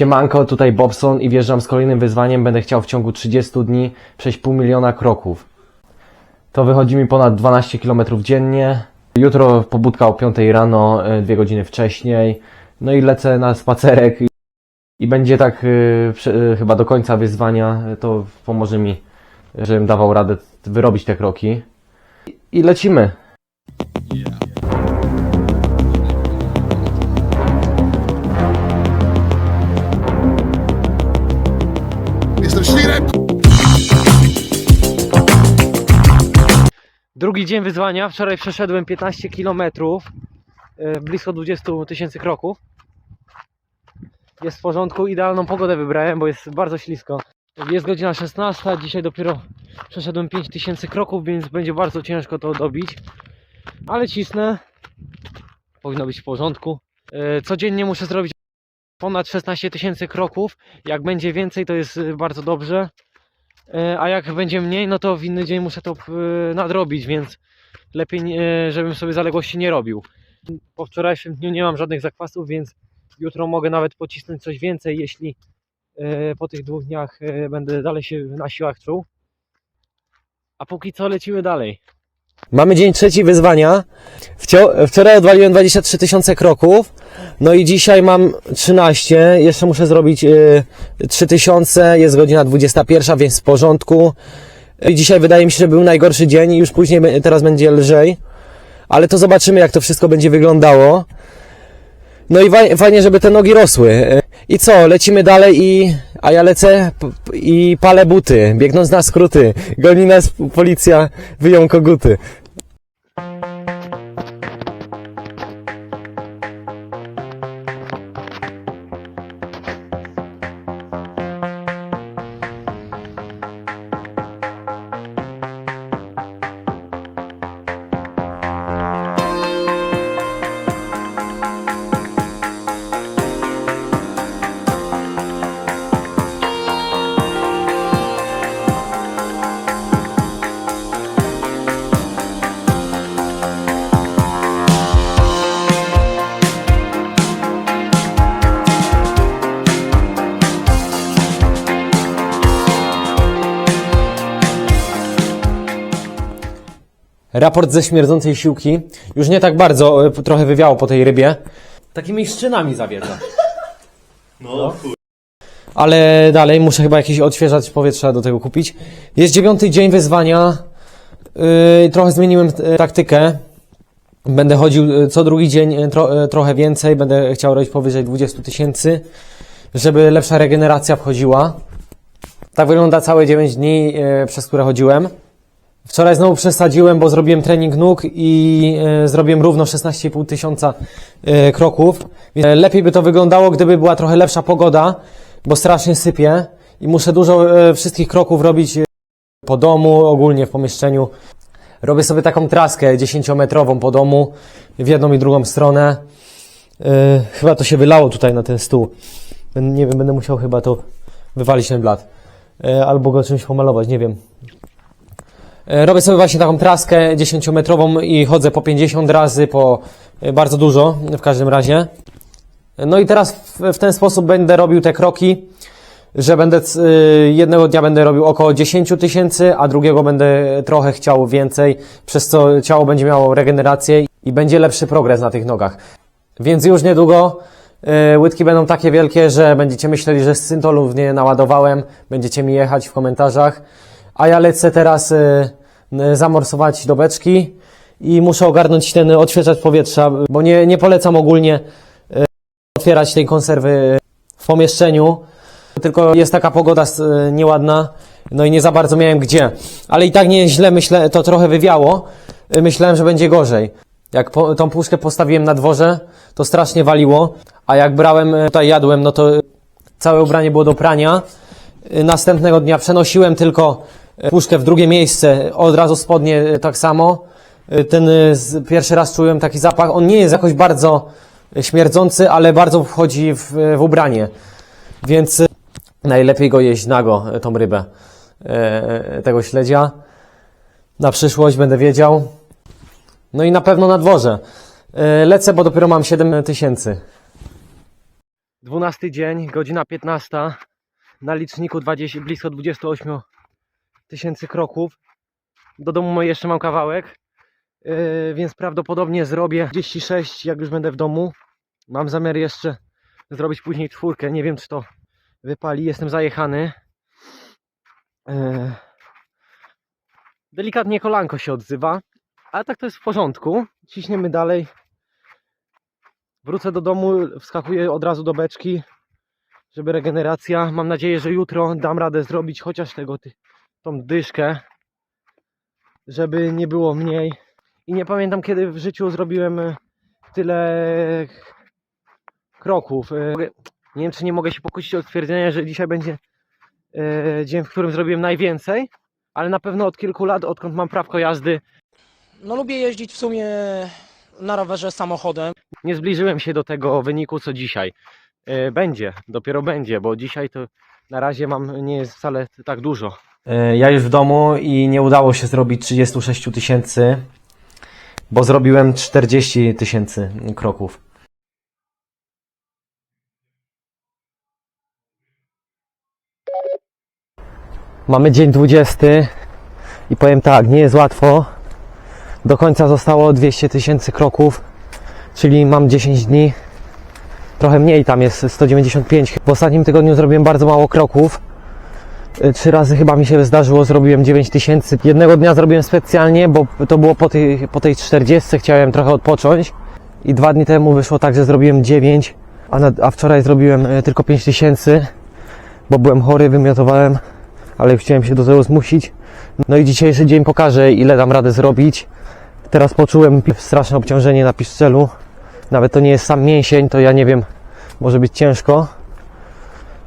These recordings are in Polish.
Siemanko, tutaj Bobson i wjeżdżam z kolejnym wyzwaniem. Będę chciał w ciągu 30 dni przejść pół miliona kroków. To wychodzi mi ponad 12 km dziennie. Jutro pobudka o 5 rano, e, dwie godziny wcześniej. No i lecę na spacerek i- i będzie tak prze- e, chyba do końca wyzwania. To pomoże mi, żebym dawał radę wyrobić te kroki. I lecimy. Jestem Drugi dzień wyzwania. Wczoraj przeszedłem 15 km, blisko 20 tysięcy kroków. Jest w porządku, idealną pogodę wybrałem, bo jest bardzo ślisko. Jest godzina 16, a dzisiaj dopiero przeszedłem 5000 kroków, więc będzie bardzo ciężko to dobić. Ale cisnę. Powinno być w porządku. E, Codziennie muszę zrobić ponad 16 tysięcy kroków. Jak będzie więcej, to jest e, bardzo dobrze. E, A jak będzie mniej, no to w inny dzień muszę to e, nadrobić, więc lepiej, nie- żebym sobie zaległości nie robił. Po wczorajszym dniu nie mam żadnych zakwasów, więc jutro mogę nawet pocisnąć coś więcej, jeśli e, po tych dwóch dniach e, będę dalej się na siłach czuł. A póki co lecimy dalej. Mamy dzień trzeci wyzwania. Wczoraj odwaliłem 23 tysiące kroków. No i dzisiaj mam 13. Jeszcze muszę zrobić e, 3000. Jest godzina 21, więc w porządku. I dzisiaj wydaje mi się, że był najgorszy dzień. Już później, teraz będzie lżej. Ale to zobaczymy, jak to wszystko będzie wyglądało. No i fajnie, żeby te nogi rosły. E, I co, lecimy dalej i... A ja lecę i palę buty, biegnąc na skróty. Goni nas policja, wyją koguty. Raport ze śmierdzącej siłki. Już nie tak bardzo, e, trochę wywiało po tej rybie. Takimi szczynami zawiedza. No, chuj. Ale dalej muszę chyba jakiś odświeżacz powietrza do tego kupić. Jest dziewiąty dzień wyzwania. Yy, trochę zmieniłem e, taktykę. Będę chodził e, co drugi dzień tro, trochę więcej. Będę chciał robić powyżej 20 tysięcy, żeby lepsza regeneracja wchodziła. Tak wygląda całe 9 dni, przez które chodziłem. Wczoraj znowu przesadziłem, bo zrobiłem trening nóg i e, zrobiłem równo 16,5 tysiąca e, kroków. E, lepiej by to wyglądało, gdyby była trochę lepsza pogoda, bo strasznie sypie i muszę dużo wszystkich kroków robić po domu, ogólnie w pomieszczeniu. Robię sobie taką traskę 10-metrową po domu, w jedną i drugą stronę. Chyba to się wylało tutaj na ten stół. Nie wiem, będę musiał chyba to wywalić ten blat. Albo go czymś pomalować, nie wiem. E, Robię sobie właśnie taką traskę 10-metrową i chodzę po 50 razy, po e, bardzo dużo w każdym razie. No i teraz w, ten sposób będę robił te kroki, że będę jednego dnia będę robił około 10 tysięcy, a drugiego będę trochę chciał więcej, przez co ciało będzie miało regenerację i będzie lepszy progres na tych nogach. Więc już niedługo łydki będą takie wielkie, że będziecie myśleli, że z syntolów nie naładowałem, będziecie mi jechać w komentarzach. A ja lecę teraz y, zamorsować do beczki i muszę ogarnąć ten odświeżacz powietrza, bo nie, nie polecam ogólnie y, otwierać tej konserwy w pomieszczeniu, tylko jest taka pogoda nieładna, no i nie za bardzo miałem gdzie. Ale i tak nie źle, myślę, to trochę wywiało. Y, Myślałem, że będzie gorzej. Jak po, tą puszkę postawiłem na dworze, to strasznie waliło, a jak brałem, tutaj jadłem, no to całe ubranie było do prania. Następnego dnia przenosiłem tylko puszkę w drugie miejsce, od razu spodnie y, tak samo. Y, Ten pierwszy raz czułem taki zapach. On nie jest jakoś bardzo śmierdzący, ale bardzo wchodzi w, w ubranie. Więc najlepiej go jeść nago, tą rybę, tego śledzia. Na przyszłość będę wiedział. No i na pewno na dworze. Lecę, bo dopiero mam 7 tysięcy. 12 dzień, godzina 15. Na liczniku 20, blisko 28 tysięcy kroków. Do domu jeszcze mam kawałek, yy, więc prawdopodobnie zrobię 36, jak już będę w domu. Mam zamiar jeszcze zrobić później czwórkę. Nie wiem, czy to wypali. Jestem zajechany. Yy, Delikatnie kolanko się odzywa, ale tak to jest w porządku. Ciśniemy dalej. Wrócę do domu, wskakuję od razu do beczki, żeby regeneracja. Mam nadzieję, że jutro dam radę zrobić chociaż tego, ty, tą dyszkę, żeby nie było mniej. I nie pamiętam, kiedy w życiu zrobiłem e, tyle kroków. E, Nie wiem, czy nie mogę się pokusić o stwierdzenie, że dzisiaj będzie e, dzień, w którym zrobiłem najwięcej, ale na pewno od kilku lat, odkąd mam prawko jazdy, No lubię jeździć w sumie na rowerze samochodem. nie zbliżyłem się do tego wyniku co dzisiaj. Będzie, dopiero będzie, bo dzisiaj to na razie mam nie jest wcale tak dużo. E, Ja już w domu i nie udało się zrobić 36 tysięcy, bo zrobiłem 40 tysięcy kroków. Mamy dzień 20 i powiem tak, nie jest łatwo. Do końca zostało 200 tysięcy kroków czyli mam 10 dni. Trochę mniej tam jest 195. W ostatnim tygodniu zrobiłem bardzo mało kroków. Y, Trzy razy chyba mi się zdarzyło, zrobiłem 9 tysięcy. Jednego dnia zrobiłem specjalnie, bo to było po tej, po tej 40, chciałem trochę odpocząć. I dwa dni temu wyszło tak, że zrobiłem 9, a, na, a wczoraj zrobiłem y, tylko 5 tysięcy, bo byłem chory, wymiotowałem, ale już chciałem się do tego zmusić. No i dzisiejszy dzień pokaże, ile dam radę zrobić. Teraz poczułem straszne obciążenie na piszczelu. Nawet to nie jest sam mięsień, to ja nie wiem, może być ciężko.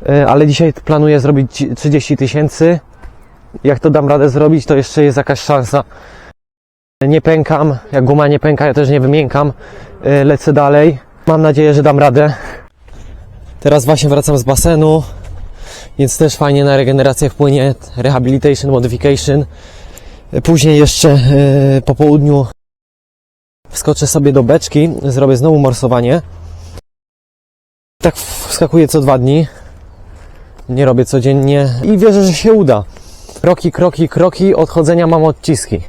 E, Ale dzisiaj planuję zrobić 30 tysięcy. Jak to dam radę zrobić, to jeszcze jest jakaś szansa. Nie pękam, jak guma nie pęka, ja też nie wymiękam. E, Lecę dalej. Mam nadzieję, że dam radę. Teraz właśnie wracam z basenu, więc też fajnie na regenerację wpłynie rehabilitation, modification. Później jeszcze e, po południu wskoczę sobie do beczki, zrobię znowu morsowanie. Tak wskakuję co dwa dni. Nie robię codziennie i wierzę, że się uda. Kroki, kroki, kroki, odchodzenia mam odciski.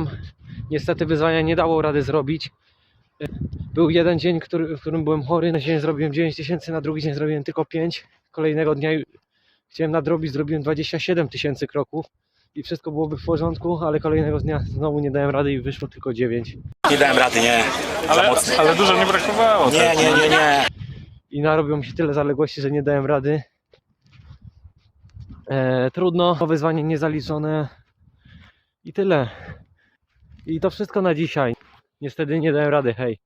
Witam. Niestety wyzwania nie dało rady zrobić. Był jeden dzień, który, w którym byłem chory. Na dzień zrobiłem 9 tysięcy, na drugi dzień zrobiłem tylko 5. Kolejnego dnia chciałem nadrobić, zrobiłem 27 tysięcy kroków i wszystko byłoby w porządku, ale kolejnego dnia znowu nie dałem rady i wyszło tylko 9. Nie dałem rady, nie. Ale, ale dużo nie brakowało. Nie, tak? nie, nie, nie. I narobią mi się tyle zaległości, że nie dałem rady. E, trudno, to wyzwanie niezaliczone i tyle. I to wszystko na dzisiaj. Niestety nie dałem rady, hej.